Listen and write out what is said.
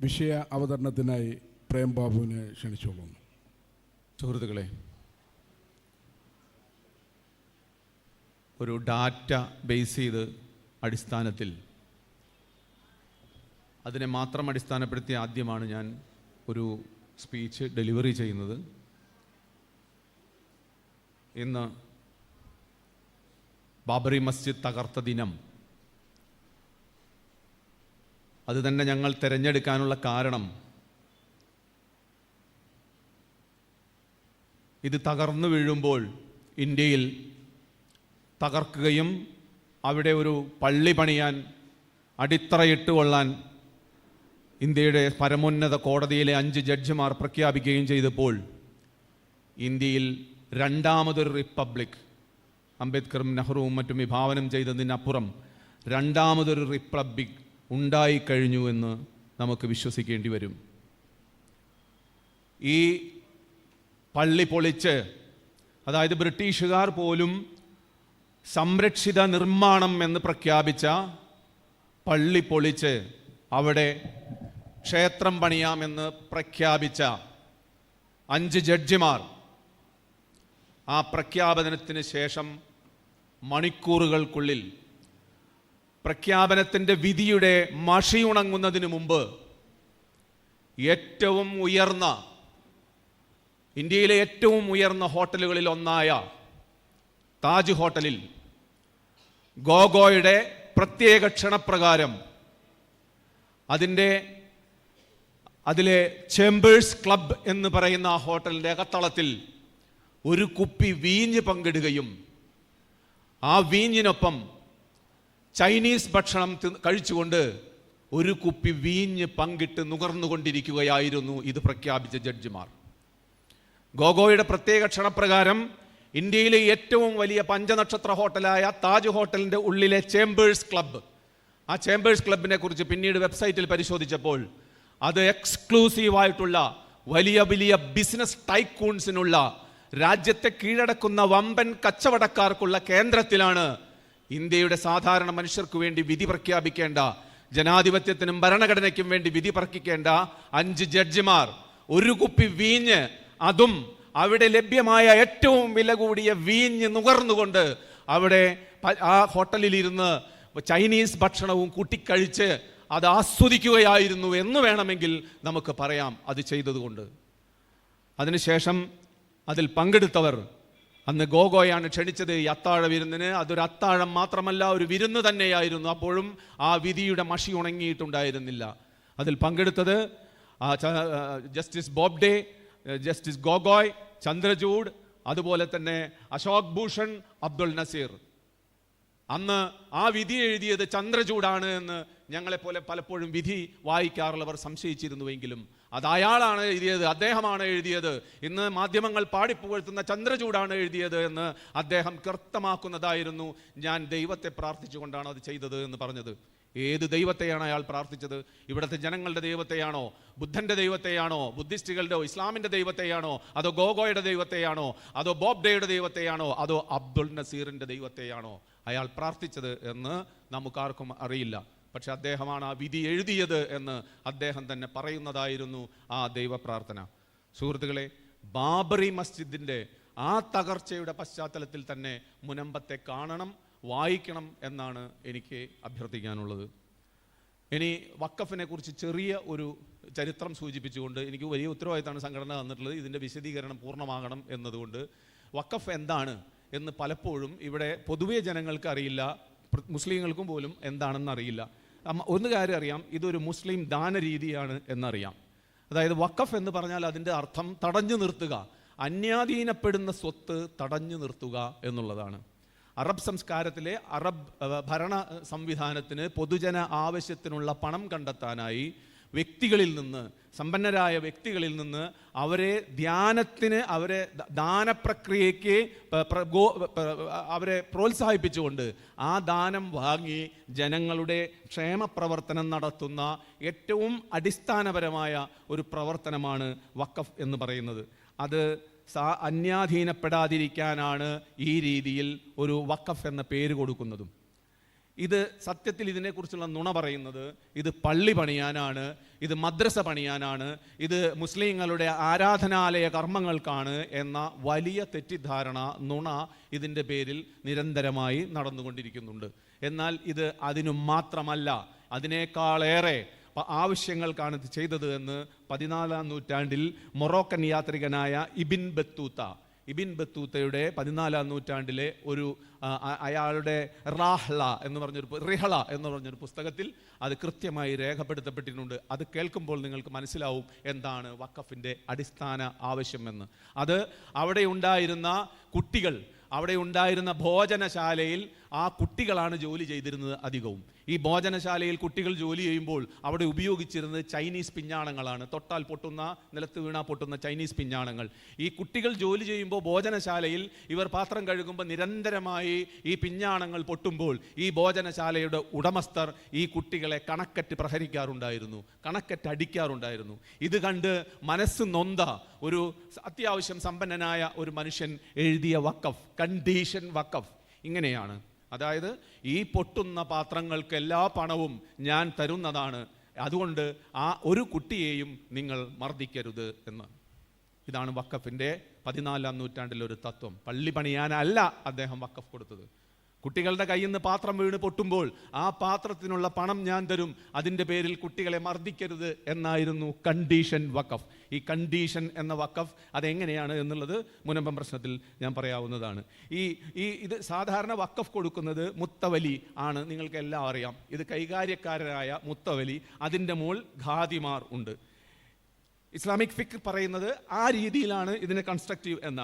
വിഷയ അവതരണത്തിനായി പ്രേം ബാബുവിനെ ക്ഷണിച്ചോളുന്നു സുഹൃത്തുക്കളെ ഒരു ഡാറ്റ ബേസ് ചെയ്ത് അടിസ്ഥാനത്തിൽ അതിനെ മാത്രം അടിസ്ഥാനപ്പെടുത്തി ആദ്യമാണ് ഞാൻ ഒരു സ്പീച്ച് ഡെലിവറി ചെയ്യുന്നത്. ഇന്ന് ബാബറി മസ്ജിദ് തകർത്ത ദിനം അത് തന്നെ ഞങ്ങൾ തിരഞ്ഞെടുക്കാനുള്ള കാരണം. ഇത് തകർന്നു വീഴുമ്പോൾ ഇന്ത്യയിൽ തകർക്കുകയും അവിടെ ഒരു പള്ളി പണിയാൻ അടിത്തറയിട്ട് കൊള്ളാൻ ഇന്ത്യയുടെ പരമോന്നത കോടതിയിലെ അഞ്ച് ജഡ്ജിമാർ പ്രഖ്യാപിക്കുകയും ചെയ്തപ്പോൾ ഇന്ത്യയിൽ രണ്ടാമതൊരു റിപ്പബ്ലിക് അംബേദ്കറും നെഹ്റുവും മറ്റും വിഭാവനം ചെയ്തതിനപ്പുറം രണ്ടാമതൊരു റിപ്പബ്ലിക് ഉണ്ടായിക്കഴിഞ്ഞു എന്ന് നമുക്ക് വിശ്വസിക്കേണ്ടി വരും ഈ പള്ളി പൊളിച്ച് അതായത് ബ്രിട്ടീഷുകാർ പോലും സംരക്ഷിത നിർമ്മാണം എന്ന് പ്രഖ്യാപിച്ച പള്ളി പൊളിച്ച് അവിടെ ക്ഷേത്രം പണിയാമെന്ന് പ്രഖ്യാപിച്ച അഞ്ച് ജഡ്ജിമാർ ആ പ്രഖ്യാപനത്തിന് ശേഷം മണിക്കൂറുകൾക്കുള്ളിൽ പ്രഖ്യാപനത്തിന്റെ വിധിയുടെ മഷിയുണങ്ങുന്നതിന് മുമ്പ് ഏറ്റവും ഉയർന്ന ഇന്ത്യയിലെ ഏറ്റവും ഉയർന്ന ഹോട്ടലുകളിൽ ഒന്നായ താജ് ഹോട്ടലിൽ ഗോഗോയുടെ പ്രത്യേക ക്ഷണപ്രകാരം അതിന്റെ അതിലെ ചേംബേഴ്സ് ക്ലബ് എന്ന് പറയുന്ന ആ ഹോട്ടലിന്റെ അകത്തളത്തിൽ ഒരു കുപ്പി വീഞ്ഞ് പങ്കിടുകയും ആ വീഞ്ഞിനൊപ്പം ചൈനീസ് ഭക്ഷണം കഴിച്ചുകൊണ്ട് ഒരു കുപ്പി വീഞ്ഞ് പങ്കിട്ട് നുകർന്നുകൊണ്ടിരിക്കുകയായിരുന്നു ഇത് പ്രഖ്യാപിച്ച ജഡ്ജിമാർ. ഗോഗോയുടെ പ്രത്യേക ക്ഷണപ്രകാരം ഇന്ത്യയിലെ ഏറ്റവും വലിയ പഞ്ചനക്ഷത്ര ഹോട്ടലായ താജ് ഹോട്ടലിന്റെ ഉള്ളിലെ ചേംബേഴ്സ് ക്ലബ്ബ്. ആ ചേംബേഴ്സ് ക്ലബിനെ കുറിച്ച് പിന്നീട് വെബ്സൈറ്റിൽ പരിശോധിച്ചപ്പോൾ അത് എക്സ്ക്ലൂസീവായിട്ടുള്ള വലിയ വലിയ ബിസിനസ് ടൈക്കൂൺസിനുള്ള രാജ്യത്തെ കീഴടക്കുന്ന വമ്പൻ കച്ചവടക്കാർക്കുള്ള കേന്ദ്രത്തിലാണ് ഇന്ത്യയുടെ സാധാരണ മനുഷ്യർക്ക് വേണ്ടി വിധി പ്രഖ്യാപിക്കേണ്ട ജനാധിപത്യത്തിനും ഭരണഘടനയ്ക്കും വേണ്ടി വിധി പ്രഖ്യാപിക്കേണ്ട അഞ്ച് ജഡ്ജിമാർ ഒരു കുപ്പി വീഞ്ഞ് അതും അവിടെ ലഭ്യമായ ഏറ്റവും വില കൂടിയ വീഞ്ഞ് നുകർന്നുകൊണ്ട് അവിടെ ആ ഹോട്ടലിലിരുന്ന് ചൈനീസ് ഭക്ഷണവും കൂട്ടിക്കഴിച്ച് അത് ആസ്വദിക്കുകയായിരുന്നു എന്ന് വേണമെങ്കിൽ നമുക്ക് പറയാം അത് ചെയ്തതുകൊണ്ട്. അതിനുശേഷം അതിൽ പങ്കെടുത്തവർ അന്ന് ഗോഗോയാണ് ക്ഷണിച്ചത് ഈ അത്താഴ വിരുന്നിന്. അതൊരു അത്താഴം മാത്രമല്ല ഒരു വിരുന്ന് തന്നെയായിരുന്നു. അപ്പോഴും ആ വിധിയുടെ മഷി ഉണങ്ങിയിട്ടുണ്ടായിരുന്നില്ല. അതിൽ പങ്കെടുത്തത് ജസ്റ്റിസ് ബോബ്ഡെ ജസ്റ്റിസ് ഗോഗോയ് ചന്ദ്രചൂഡ് അതുപോലെ തന്നെ അശോക് ഭൂഷൺ അബ്ദുൾ നസീർ. അന്ന് ആ വിധി എഴുതിയത് ചന്ദ്രചൂടാണ് എന്ന് ഞങ്ങളെപ്പോലെ പലപ്പോഴും വിധി വായിക്കാറുള്ളവർ സംശയിച്ചിരുന്നുവെങ്കിലും അത് അയാളാണ് എഴുതിയത് അദ്ദേഹമാണ് എഴുതിയത്. ഇന്ന് മാധ്യമങ്ങൾ പാടിപ്പുകഴ്ത്തുന്ന ചന്ദ്രചൂടാണ് എഴുതിയത് എന്ന് അദ്ദേഹം കൃത്യമാക്കുന്നതായിരുന്നു. ഞാൻ ദൈവത്തെ പ്രാർത്ഥിച്ചുകൊണ്ടാണ് അത് ചെയ്തത് എന്ന് പറഞ്ഞത്. ഏത് ദൈവത്തെയാണ് അയാൾ പ്രാർത്ഥിച്ചത്? ഇവിടുത്തെ ജനങ്ങളുടെ ദൈവത്തെയാണോ? ബുദ്ധന്റെ ദൈവത്തെയാണോ? ബുദ്ധിസ്റ്റുകളുടെയോ ഇസ്ലാമിന്റെ ദൈവത്തെയാണോ? അതോ ഗോഗോയുടെ ദൈവത്തെയാണോ? അതോ ബോബ്ഡയുടെ ദൈവത്തെയാണോ? അതോ അബ്ദുൾ നസീറിന്റെ ദൈവത്തെയാണോ അയാൾ പ്രാർത്ഥിച്ചത് എന്ന് നമുക്കാർക്കും അറിയില്ല. പക്ഷെ അദ്ദേഹമാണ് ആ വിധി എഴുതിയത് എന്ന് അദ്ദേഹം തന്നെ പറയുന്നതായിരുന്നു ആ ദൈവപ്രാർത്ഥന. സുഹൃത്തുക്കളെ ബാബറി മസ്ജിദിന്റെ ആ തകർച്ചയുടെ പശ്ചാത്തലത്തിൽ തന്നെ മുനമ്പത്തെ കാണണം വായിക്കണം എന്നാണ് എനിക്ക് അഭ്യർത്ഥിക്കാനുള്ളത്. ഇനി വക്കഫിനെ കുറിച്ച് ചെറിയ ഒരു ചരിത്രം സൂചിപ്പിച്ചുകൊണ്ട് എനിക്ക് വലിയ ഉത്തരവാദിത്തമാണ് സംഘടന തന്നിട്ടുള്ളത്. ഇതിന്റെ വിശദീകരണം പൂർണമാകണം എന്നതുകൊണ്ട് വക്കഫ് എന്താണ് എന്ന് പലപ്പോഴും ഇവിടെ പൊതുവേ ജനങ്ങൾക്ക് അറിയില്ല മുസ്ലിങ്ങൾക്കും പോലും എന്താണെന്ന് അറിയില്ല. ഒന്ന് കാര്യം അറിയാം. ഇതൊരു മുസ്ലിം ദാന രീതിയാണ് എന്നറിയാം. അതായത് വക്കഫ് എന്ന് പറഞ്ഞാൽ അതിന്റെ അർത്ഥം തടഞ്ഞു നിർത്തുക. അന്യാധീനപ്പെടുന്ന സ്വത്ത് തടഞ്ഞു നിർത്തുക എന്നുള്ളതാണ്. അറബ് സംസ്കാരത്തിലെ അറബ് ഭരണ സംവിധാനത്തിന് പൊതുജന ആവശ്യത്തിനുള്ള പണം കണ്ടെത്താനായി വ്യക്തികളിൽ നിന്ന് സമ്പന്നരായ വ്യക്തികളിൽ നിന്ന് അവരെ ധ്യാനത്തിന് അവരെ ദാനപ്രക്രിയയ്ക്ക് അവരെ പ്രോത്സാഹിപ്പിച്ചുകൊണ്ട് ആ ദാനം വാങ്ങി ജനങ്ങളുടെ ക്ഷേമപ്രവർത്തനം നടത്തുന്ന ഏറ്റവും അടിസ്ഥാനപരമായ ഒരു പ്രവർത്തനമാണ് വക്കഫ് എന്ന് പറയുന്നത്. അത് സാ അന്യാധീനപ്പെടാതിരിക്കാനാണ് ഈ രീതിയിൽ ഒരു വക്കഫ് എന്ന പേര് കൊടുക്കുന്നതും. ഇത് സത്യത്തിൽ ഇതിനെക്കുറിച്ചുള്ള നുണ പറയുന്നത് ഇത് പള്ളി പണിയാനാണ് ഇത് മദ്രസ പണിയാനാണ് ഇത് മുസ്ലിങ്ങളുടെ ആരാധനാലയ കർമ്മങ്ങൾക്കാണ് എന്ന വലിയ തെറ്റിദ്ധാരണ നുണ ഇതിന്റെ പേരിൽ നിരന്തരമായി നടന്നുകൊണ്ടിരിക്കുന്നുണ്ട്. എന്നാൽ ഇത് അതിനു മാത്രമല്ല അതിനേക്കാളേറെ ആവശ്യങ്ങൾക്കാണ് ഇത് ചെയ്തത് എന്ന് പതിനാലാം നൂറ്റാണ്ടിൽ മൊറോക്കൻ യാത്രികനായ ഇബിൻ ബത്തൂത്ത ഇബിൻ ബത്തൂത്തയുടെ പതിനാലാം നൂറ്റാണ്ടിലെ ഒരു അയാളുടെ റാഹ്ല എന്ന് പറഞ്ഞൊരു റിഹള എന്ന് പറഞ്ഞൊരു പുസ്തകത്തിൽ അത് കൃത്യമായി രേഖപ്പെടുത്തപ്പെട്ടിട്ടുണ്ട്. അത് കേൾക്കുമ്പോൾ നിങ്ങൾക്ക് മനസ്സിലാവും എന്താണ് വക്കഫിന്റെ അടിസ്ഥാന ആവശ്യമെന്ന്. അത് അവിടെ ഉണ്ടായിരുന്ന കുട്ടികൾ അവിടെ ഉണ്ടായിരുന്ന ഭോജനശാലയിൽ ആ കുട്ടികളാണ് ജോലി ചെയ്തിരുന്നത് അധികവും. ഈ ഭോജനശാലയിൽ കുട്ടികൾ ജോലി ചെയ്യുമ്പോൾ അവിടെ ഉപയോഗിച്ചിരുന്നത് ചൈനീസ് പിഞ്ഞാണങ്ങളാണ്. തൊട്ടാൽ പൊട്ടുന്ന നിലത്ത് വീണാ പൊട്ടുന്ന ചൈനീസ് പിഞ്ഞാണങ്ങൾ. ഈ കുട്ടികൾ ജോലി ചെയ്യുമ്പോൾ ഭോജനശാലയിൽ ഇവർ പാത്രം കഴുകുമ്പോൾ നിരന്തരമായി ഈ പിഞ്ഞാണങ്ങൾ പൊട്ടുമ്പോൾ ഈ ഭോജനശാലയുടെ ഉടമസ്ഥർ ഈ കുട്ടികളെ കണക്കറ്റ് പ്രഹരിക്കാറുണ്ടായിരുന്നു. കണക്കറ്റ് അടിക്കാറുണ്ടായിരുന്നു. ഇത് കണ്ട് മനസ്സ് നൊന്ത ഒരു അത്യാവശ്യം സമ്പന്നനായ ഒരു മനുഷ്യൻ എഴുതിയ വക്കഫ് കണ്ടീഷൻ വക്കഫ് ഇങ്ങനെയാണ്. അതായത് ഈ പൊട്ടുന്ന പാത്രങ്ങൾക്ക് എല്ലാ പണവും ഞാൻ തരുന്നതാണ്. അതുകൊണ്ട് ആ ഒരു കുട്ടിയെയും നിങ്ങൾ മർദ്ദിക്കരുത് എന്ന്. ഇതാണ് വക്കഫിന്റെ പതിനാലാം നൂറ്റാണ്ടിലെ ഒരു തത്വം. പള്ളി പണിയാനല്ല അദ്ദേഹം വക്കഫ് കൊടുത്തത്. കുട്ടികളുടെ കയ്യിൽ നിന്ന് പാത്രം വീണ് പൊട്ടുമ്പോൾ ആ പാത്രത്തിനുള്ള പണം ഞാൻ തരും. അതിന്റെ പേരിൽ കുട്ടികളെ മർദ്ദിക്കരുത് എന്നായിരുന്നു കണ്ടീഷൻ വക്കഫ് ഈ കണ്ടീഷൻ എന്ന വക്കഫ് അതെങ്ങനെയാണ് എന്നുള്ളത് മുനമ്പം പ്രശ്നത്തിൽ ഞാൻ പറയാവുന്നതാണ്. ഈ ഈ ഇത് സാധാരണ വക്കഫ് കൊടുക്കുന്നത് മുത്തവലി ആണ്. നിങ്ങൾക്ക് എല്ലാം അറിയാം. ഇത് കൈകാര്യക്കാരനായ മുത്തവലി അതിന്റെ മുകൾ ഖാദിമാർ ഉണ്ട്. ഇസ്ലാമിക് ഫിക് പറയുന്നത് ആ രീതിയിലാണ് ഇതിന് കൺസ്ട്രക്റ്റീവ് എന്നാണ്.